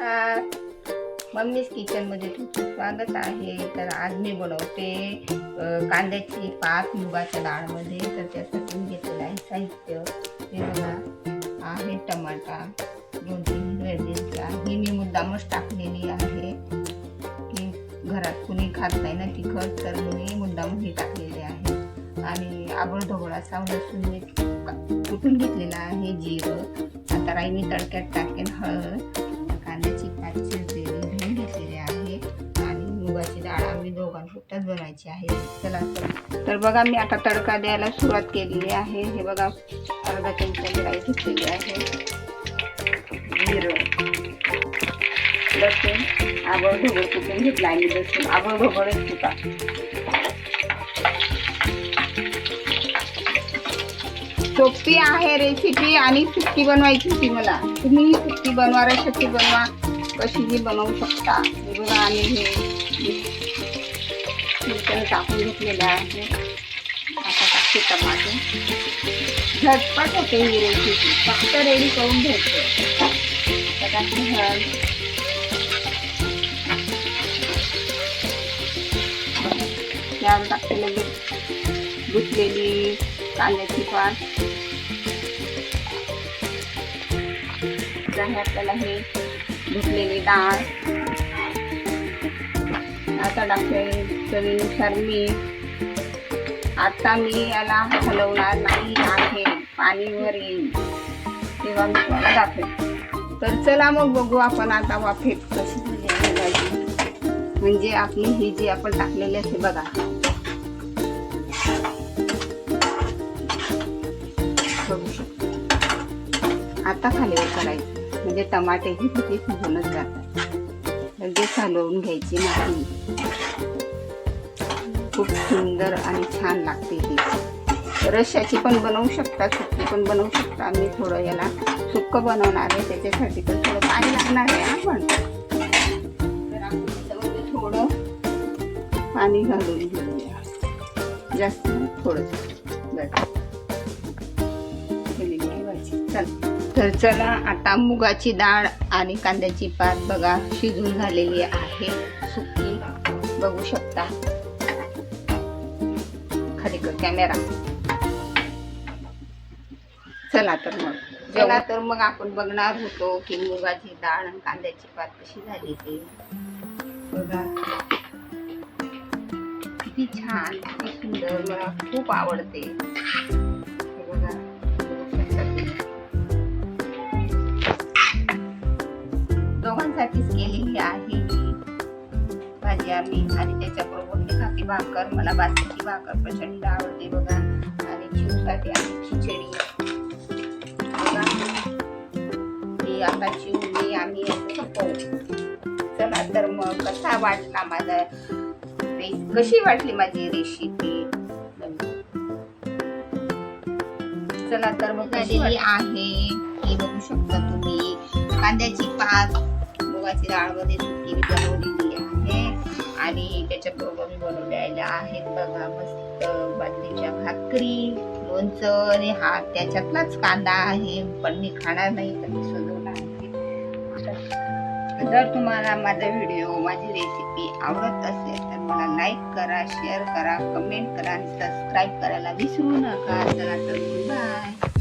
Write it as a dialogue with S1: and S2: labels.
S1: नमस्कार. मम्मीज किचनमध्ये तुमचं स्वागत आहे. तर आज मी बनवते कांद्याची पात मुगाच्या डाळमध्ये. तर त्यासाठी मी घेतलेलं आहे साहित्य. हे बघा आहे टमाटा दोन तीन मिरच्या ही मी मुद्दामच टाकलेली आहे. की घरात कुणी खात नाही ना तिखट तर मी मुद्दाम हे टाकलेली आहे. आणि आबळधोबळ असा लसूण मी कुठून घेतलेला आहे? जिरं. आता राई मी तडक्यात टाकेन हळद. शिजलेली पात घेतलेली आहे आणि मुगाची डाळ आम्ही दोघांपुरताच बनवायची आहे. चला तर तर बघा मी आता तडका द्यायला सुरुवात केलेली आहे. हे बघा अर्धा चमचा मी घेतलेली आहे. जिरं लसूण आबळ ढोबळ कुठून घेतला? आहे मी लसूण आबळ ढोबळच होता सोपी आहे रेसिपी आणि सुट्टी बनवायची होती मला. तुम्ही सुट्टी बनवा रेसिपी बनवा. कशीही बनवू शकता? हे बघा आणि हे चिकन टाकून घेतलेलं आहे आता टाकते टमाटे. झटपट होते ही रेसिपी फक्त रेडी करून घ्यायचं. आता टाकते हळद. त्यावर टाकते लगेच धुतलेली कांद्याची पात. आपल्याला हे धुतलेली डाळ. आता टाकते चवीनुसार मीठ. आता मी याला हलवणार नाही आहे. पाणीवर येईल तेव्हा मी तुम्हाला दाखवेल तर चला मग बघू आपण आता वाफेत कशी झाली भाजी म्हणजे आपली ही जी आपण टाकलेली असते बघा. बघू शकतो. आता खालीवर करायचं. म्हणजे टमाटेही तिथे शिजूनच जातात. म्हणजे लगेच हलवून घ्यायची नाही खूप सुंदर आणि छान लागते ही रश्याची पण बनवू शकता सुकी पण बनवू शकता. मी थोडं याला सुक्क बनवणार आहे त्याच्यासाठी पण थोडं पाणी लागणार आहे आपण. तर आपण त्याच्यामध्ये थोडं पाणी घालून घेऊया. जास्त थोडंसं. बरं चल. तर चला आता मुगाची डाळ आणि कांद्याची पात बघा शिजून झालेली आहे सुकी. बघू शकता. खाली कर कॅमेरा चला तर मग. चला तर मग आपण बघणार होतो की मुगाची डाळ आणि कांद्याची पात कशी झाली ती. बघा. किती छान किती सुंदर. मला खूप आवडते. केलेली आहे. ही भाजी आम्ही आणि त्याच्याबरोबर मी खाते भाकर. मला बाजरीची भाकर प्रचंड आवडते बघा. आणि चिवसाठी आम्ही खिचडी. बघा. ही आता चिवडी आम्ही चला तर मग कसा वाटला माझा कशी वाटली माझी रेसिपी चला तर मग आहे हे बघू शकता तुम्ही. कांद्याची पात मुगाची डाळमध्ये सुकी मी बनवलेली आहे. आणि त्याच्याबरोबर मी बनवलेल्या आहेत बघा मस्त बाजरीच्या भाकरी लोणचं आणि हा त्याच्यातलाच कांदा आहे पण मी खाणार नाही तर मी सजवला आहे. जर तुम्हाला माझा व्हिडिओ माझी रेसिपी आवडत असेल तर मला लाईक करा शेअर करा कमेंट करा आणि सबस्क्राईब करायला विसरू नका. चला तर बाय